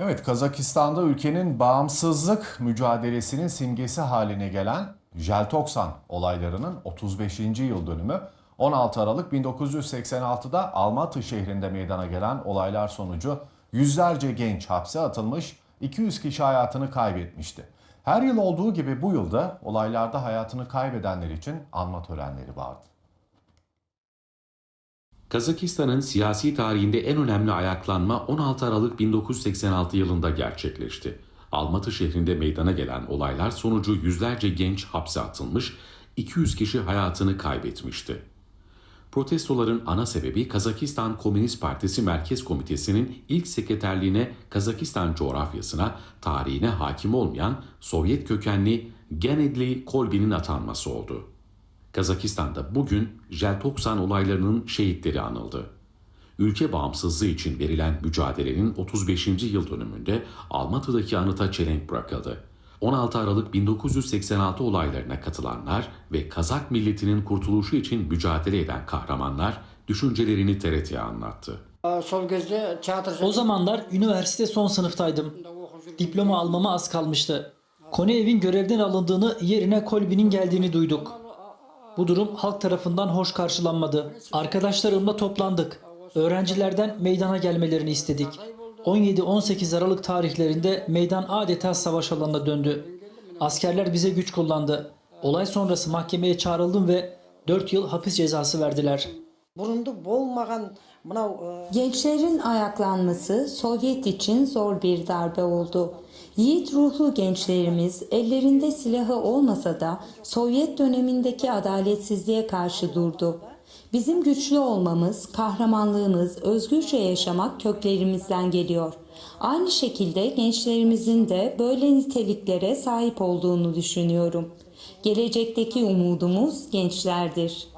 Evet, Kazakistan'da ülkenin bağımsızlık mücadelesinin simgesi haline gelen Jeltoksan olaylarının 35. yıl dönümü 16 Aralık 1986'da Almatı şehrinde meydana gelen olaylar sonucu yüzlerce genç hapse atılmış, 200 kişi hayatını kaybetmişti. Her yıl olduğu gibi bu yılda olaylarda hayatını kaybedenler için anma törenleri vardı. Kazakistan'ın siyasi tarihinde en önemli ayaklanma 16 Aralık 1986 yılında gerçekleşti. Almatı şehrinde meydana gelen olaylar sonucu yüzlerce genç hapse atılmış, 200 kişi hayatını kaybetmişti. Protestoların ana sebebi Kazakistan Komünist Partisi Merkez Komitesi'nin ilk sekreterliğine Kazakistan coğrafyasına, tarihine hakim olmayan Sovyet kökenli Gennady Kolbin'in atanması oldu. Kazakistan'da bugün Jeltoksan olaylarının şehitleri anıldı. Ülke bağımsızlığı için verilen mücadelenin 35. yıl dönümünde Almatı'daki anıta çelenk bırakıldı. 16 Aralık 1986 olaylarına katılanlar ve Kazak milletinin kurtuluşu için mücadele eden kahramanlar düşüncelerini TRT'ye anlattı. O zamanlar üniversite son sınıftaydım. Diploma almama az kalmıştı. Koneyev'in görevden alındığını yerine Kolbi'nin geldiğini duyduk bu durum halk tarafından hoş karşılanmadı. Arkadaşlarımla toplandık. Öğrencilerden meydana gelmelerini istedik. 17-18 Aralık tarihlerinde meydan adeta savaş alanına döndü. Askerler bize güç kullandı. Olay sonrası mahkemeye çağrıldım ve 4 yıl hapis cezası verdiler. Burundu bolmagan Gençlerin ayaklanması Sovyet için zor bir darbe oldu. Yiğit ruhlu gençlerimiz ellerinde silahı olmasa da Sovyet dönemindeki adaletsizliğe karşı durdu. Bizim güçlü olmamız, kahramanlığımız, özgürce yaşamak köklerimizden geliyor. Aynı şekilde gençlerimizin de böyle niteliklere sahip olduğunu düşünüyorum. Gelecekteki umudumuz gençlerdir.